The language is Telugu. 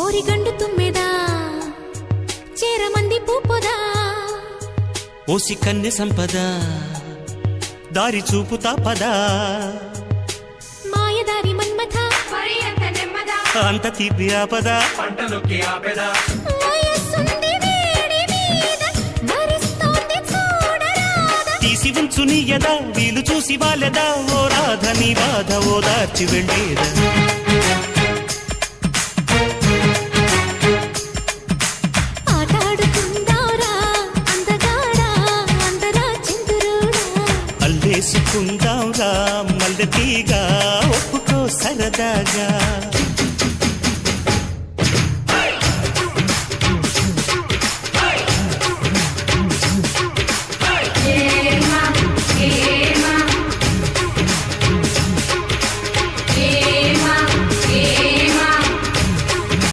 ఓరిగండు తుమ్మెదా? చేరమంది పూపొదా? ఓసి కన్నె సంపద? దారి చూపుతా పదా? మాయదారి మన్మథ? అంత తీపి ఆపద? పంటలొక్కి ఆపెదా? తీసి ఉంచు వీలు చూసి వాళ్ళదా ఓ రాధ నీ బాధ ఓ దార్చి వెళ్ళేదా? కలుసుకుందాం రా మల్లె తీగా ఒప్పుకో సరదాగా.